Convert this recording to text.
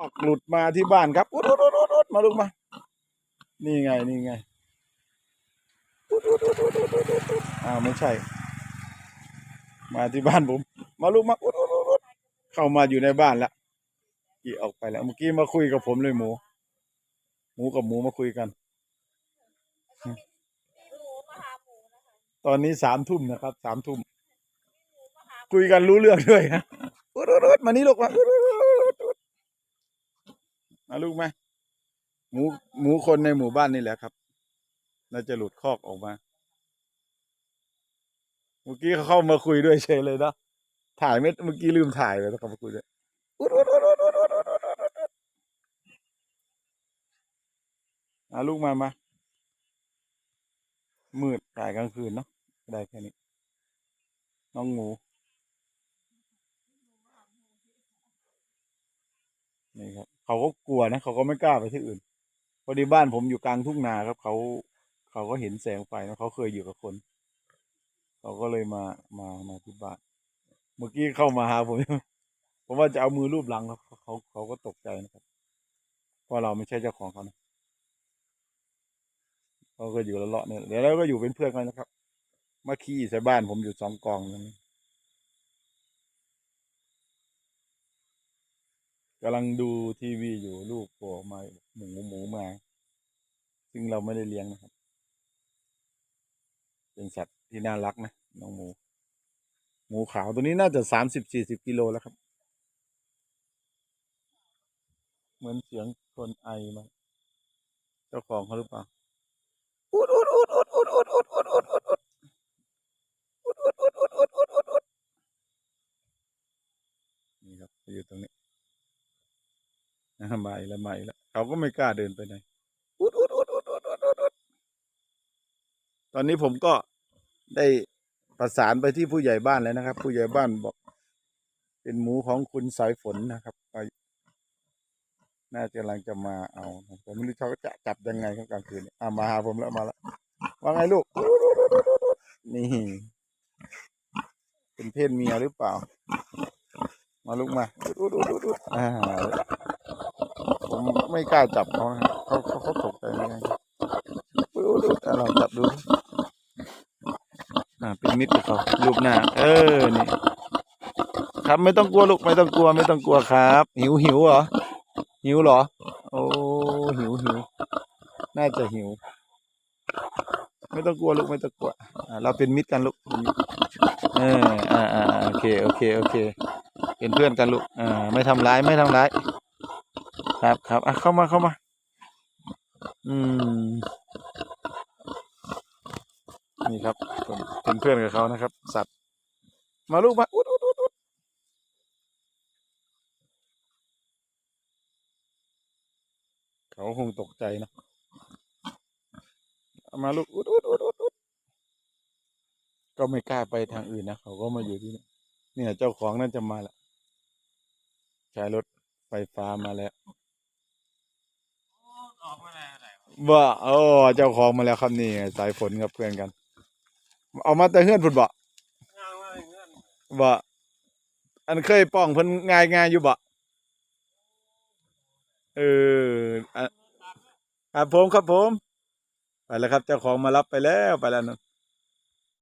ออกหลุดมาที่บ้านครับอุดอุดอุดอุดอุดมาลูกมา นี่ไง นี่ไงอุดอุดอุดอุดอุดอุดอุดอ้าวไม่ใช่ มาที่บ้านผม มาลูกมาอุดอุดอุดอุดเข้ามาอยู่ในบ้านแล้วกี่ออกไปแล้ว เมื่อกี้มาคุยกับผมเลยหมู หมูกับหมูมาคุยกัน ตอนนี้สามทุ่มนะครับ สามทุ่ม คุยกันรู้เรื่องด้วยฮะอุดอุดอุดมานี่ลูกมาอุดอุดอุดอุดอุด ลูกไหมหมูหมูคนในหมู่บ้านนี่แหละครับ น่าจะหลุดคอกออกมา เมื่อกี้เขาเข้ามาคุยด้วยเชยเลยเนาะถ่ายไม่เมื่อกี้ลืมถ่ายไปแล้วเขามาคุยด้วยอุอาลูกมามามืดถ่ายกลางคืนเนาะได้แค่นี้ น้องงูนี่ครับ เขาก็กลัวนะเขาก็ไม่กล้าไปที่อื่นพอดีบ้านผมอยู่กลางทุ่งนาครับเขาเขาก็เห็นแสงไฟนะเขาเคยอยู่กับคน เขาก็เลยมามามาที่บ้านเมื่อกี้เข้ามาหาผมผมว่าจะเอามือรูปหลังแล้วเขาเขาเขาก็ตกใจนะครับเพราะเราไม่ใช่เจ้าของเขานะเขาก็อยู่ละเลาะเนี่ยเดี๋ยวเราก็อยู่เป็นเพื่อนกันนะครับมาขี้ใส่บ้านผมอยู่สองกองนั้น กำลังดูทีวีอยู่ลูกโผล่มาหมูหมูมา ซึ่งเราไม่ได้เลี้ยงนะครับ เป็นสัตว์ที่น่ารักนะน้องหมู หมูขาวตัวนี้น่าจะสามสิบสี่สิบกิโลแล้วครับ เหมือนเสียงคนไอมาเจ้าของเขาหรือเปล่าอุดอุดอุดอุดอุดอุดอุดอุดอุดอุดอุดอุดอุดอุดอุดอุดอุดอุดอุดนี่ครับอยู่ตรงนี้นะ มาอีกแล้วมาอีกแล้วเขาก็ไม่กล้าเดินไปไหนอุดอุดอุดอุดอุดอุดอุดตอนนี้ผมก็ได้ประสานไปที่ผู้ใหญ่บ้านแล้วนะครับ ผู้ใหญ่บ้านบอก เป็นหมูของคุณสายฝนนะครับไปน่าจะกำลังจะมาเอาแต่ไม่รู้เขาจะจับยังไงครักลางคืนอ่ามาหาผมแล้วมาแล้วว่าไงลูก นี่ เป็นเพศเมียหรือเปล่า มาลูกมาอ่า ผมไม่กล้าจับเขานะเขาเขาเขาตกใจเหมือนกันดูดูดูอะลองจับดูอ่าเป็นมิตรกับเขารูปหน้า เออนี่ครับไม่ต้องกลัวลูกไม่ต้องกลัวไม่ต้องกลัวครับ หิวหิวเหรอหิวเหรอ โอ้หิวหิวน่าจะหิว ไม่ต้องกลัวลูกไม่ต้องกลัวอ่าเราเป็นมิตรกันลูกเอออ่าอ่าอ่าโอเคโอเคโอเค เป็นเพื่อนกันลูกอ่าไม่ทำร้ายไม่ทำร้าย ครับครับอะเข้ามาเข้ามา อืม นี่ครับเป็นเพื่อนกับเขานะครับ สัตว์ มาลูกมาอุดอุดอุดอุดเขาคงตกใจนะมาลูกอุดอุดอุดอุดอุดก็ไม่กล้าไปทางอื่นนะเขาก็มาอยู่ที่นี่เนี่ยเจ้าของน่าจะมาล้วใช้รถไฟฟ้ามาแล้ว บ่โอ้เจ้าของมาแล้วครับนี่สายฝนกับเพื่อนกัน เอามาแต่เฮือนพุ่นบ่อนบ่อันเคยป้องเพิ่นง่ายง่ายอยู่บ่เอออะครับผมครับผม ไปแล้วครับ เจ้าของมารับไปแล้วไปแล้วนะ